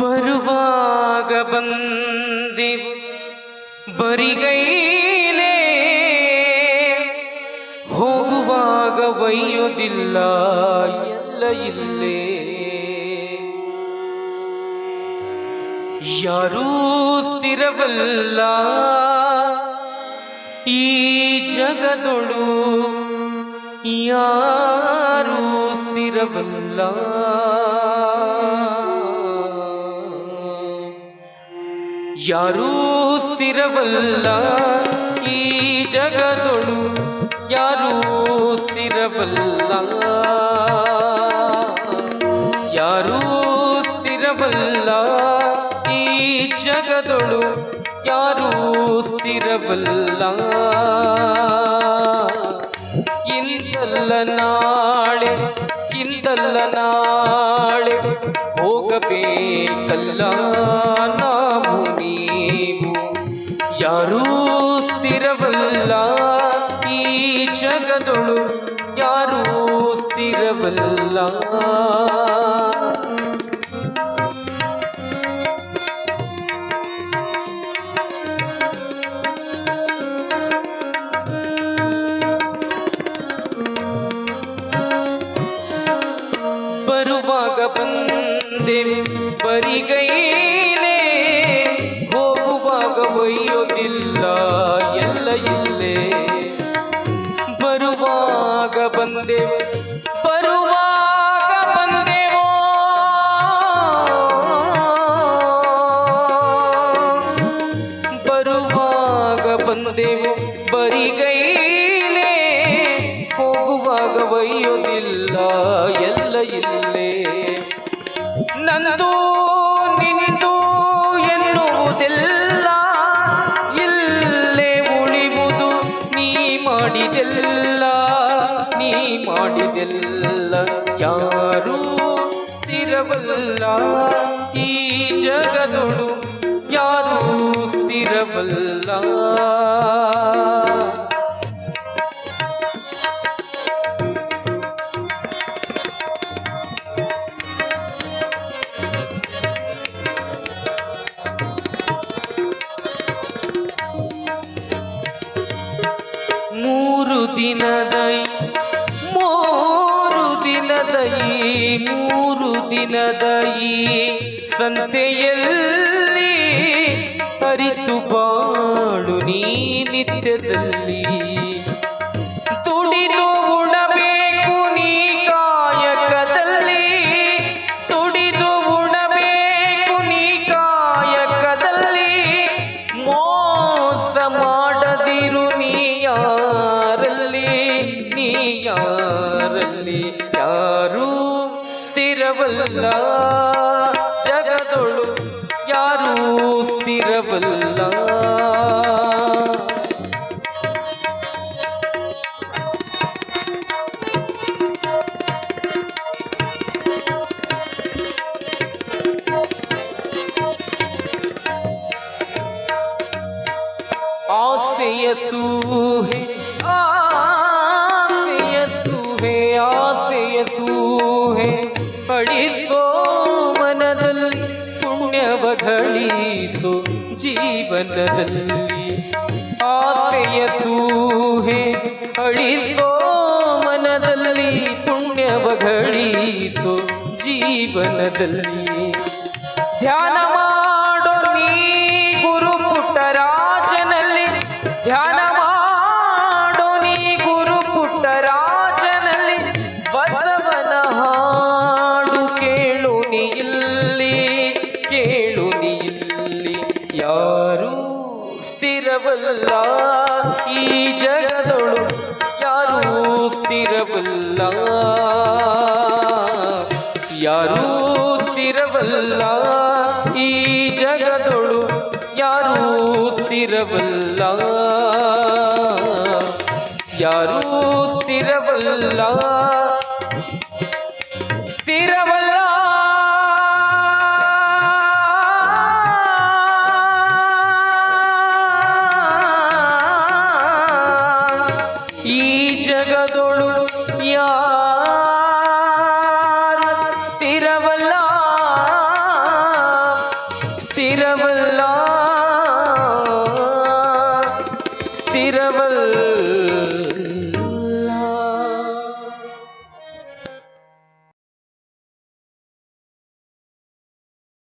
ಬರುವಾಗ ಬಂದಿ ಬರಿಗೈಲೇ ಹೋಗುವಾಗ ಒಯ್ಯೋದಿಲ್ಲ ಎಲ್ಲ ಇಲ್ಲೇ ಯಾರೂ ಸ್ಥಿರವಲ್ಲ. ಈ ಜಗದೊಳು ಯಾರೂ ಸ್ಥಿರವಲ್ಲ. ಯಾರೂ ಸ್ಥಿರವಲ್ಲ. ಈ ಜಗದೊಳು ಯಾರೂ ಸ್ಥಿರವಲ್ಲ. ಜಗದೊಳು ಯಾರೂ ಸ್ಥಿರವಲ್ಲ. ಇಂದಲ್ಲ ನಾಳೆ ಇಂದಲ್ಲ ನಾಳೆ ಹೋಗಬೇಕಲ್ಲ ನಾವು ನೀವು. ಯಾರೂ ಸ್ಥಿರವಲ್ಲ, ಈ ಜಗದೊಳು ಯಾರೂ ಸ್ಥಿರವಲ್ಲ. ಬರಿಗೈಲೇ ಹೋಗುವಾಗ ಒಯ್ಯೋದಿಲ್ಲ ಎಲ್ಲ ಇಲ್ಲೇ. ಬರುವಾಗ ಬಂದೆ ಬರುವಾಗ ಬಂದೆವೋ. ಬರುವಾಗ ಬಂದೆವು, ಬರಿಗೈಲೇ. ಹೋಗುವಾಗ ಒಯ್ಯೋದಿಲ್ಲ ಎಲ್ಲ ಇಲ್ಲೇ. ನಂದು ನಿಂದು ಯಾರೂ ಸ್ಥಿರವಲ್ಲ ಈ ಜಗದೊಳು? ಯಾರು ಸ್ಥಿರವಲ್ಲ? ಮೂರು ದಿನದ ಮೂರು ದಿನದ ಈ ಸಂತೆಯಲ್ಲಿ ಅರಿತು ಬಾಳು ನೀ ನಿತ್ಯದಲ್ಲಿ. ಸ್ಥಿರವಲ್ಲ. ಜಗದೊಳು ಯಾರೂ ಸ್ಥಿರವಲ್ಲ. ಆಸೆಯ ಸೂಹೆ ಆಸೆಯ ಪುಣ್ಯವ ಗಳಿಸೋ ಜೀವನದಲ್ಲಿ ಆಸೆಯ ಸೂಹೆ ಅಳಿಸೋ ಮನದಲ್ಲಿ ಪುಣ್ಯವ ಗಳಿಸೋ ಜೀವನದಲ್ಲಿ ಧ್ಯಾನ ಸ್ಥಿರವಲ್ಲ ಈ ಜಗದೊಳು ಯಾರು ಸ್ಥಿರವಲ್ಲ ಯಾರು ಸ್ಥಿರವಲ್ಲ ಈ ಜಗದೊಳು ಯಾರೂ ಸ್ಥಿರವಲ್ಲ ಯಾರೂ ಸ್ಥಿರವಲ್ಲ திருவல்